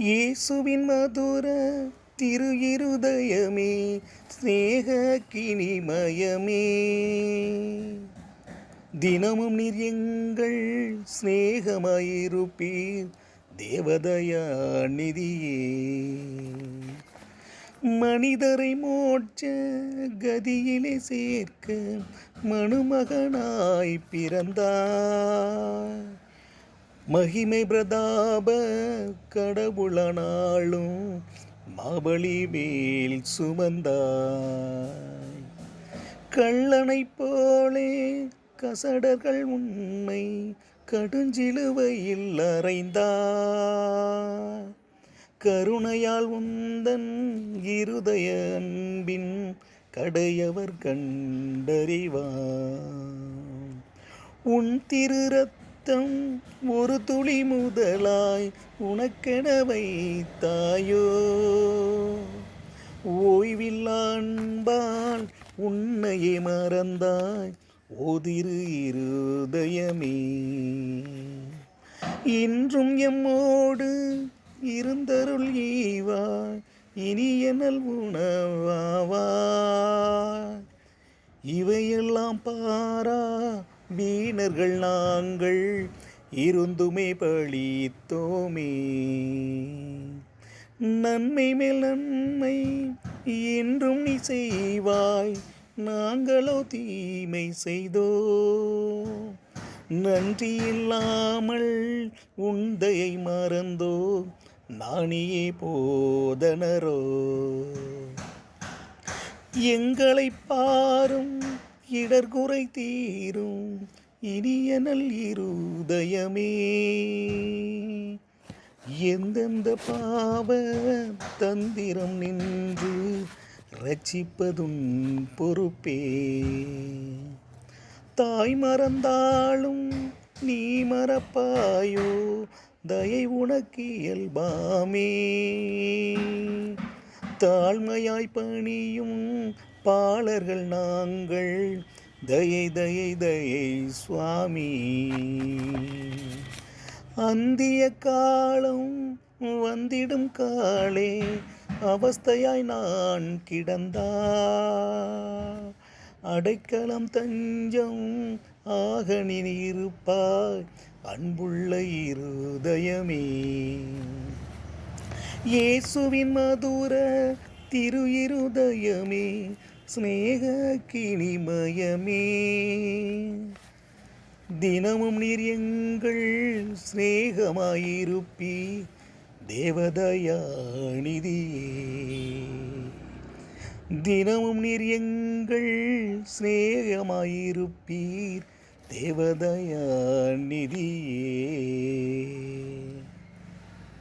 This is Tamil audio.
இயேசுவின் மதுர திரு இருதயமே ஸ்நேக கிணிமயமே தினமும் நீர் எங்கள் சிநேகமாயிருப்பீர் தேவதயா நிதியே. மனிதரை மோட்ச கதியிலே சேர்க்க மணுமகனாய் பிறந்தார். மகிமை பிரதாப கடவுளனாலும் மாபலி மேல் சுமந்தாய். கள்ளனைப் போலே கசடர்கள் உண்மை கடுஞ்சிலுவையில் அறைந்தா கருணையால் உந்தன் இருதய அன்பின் கடையவர் கண்டறிவா உன் திருரத் ரத்தம் ஒரு துளி முதலாய் உனக்கென வைத்தாயோ. ஓய்வில்லாண்பால் உன்னையே மறந்தாய் ஓதிரு இருதயமே. இன்றும் எம்மோடு இருந்தருள் ஈவாய் இனி எனல் உணவாவா இவையெல்லாம் பாரா வீணர்கள் நாங்கள் இருந்துமே பழித்தோமே. நன்மை மேல் நன்மை என்றும் நீ செய்வாய் நாங்களோ தீமை செய்தோ. நன்றி இல்லாமல் உந்தையை மறந்தோ நாணியே போதனரோ. எங்களை பாரும் இடர்குறை தீரும். இனியனல் இருதயமே. எந்தெந்த பாவ தந்திரம் நின்று ரட்சிப்பதும் பொறுப்பே. தாய் மறந்தாலும் நீ மறப்பாயோ. தயை உனக்கு இயல்பாமே. தாழ்மையாய் பணியும் பாலர்கள் நாங்கள். தயை தயை தயை சுவாமி. அந்திய காலம் வந்திடும் காலே அவஸ்தையாய் நான் கிடந்தா. அடைக்கலம் தஞ்சம் ஆக இருப்பாய் அன்புள்ள இருதயமே. இயேசுவின் மதுர திரு இருதயமே ஸ்நேக கிணிமயமே. தினமும் நீர் எங்கள் சிநேகமாயிருப்பி தேவதயாநிதியே. தினமும் நீர் எங்கள் சிநேகமாயிருப்பீர் தேவதயாநிதியே.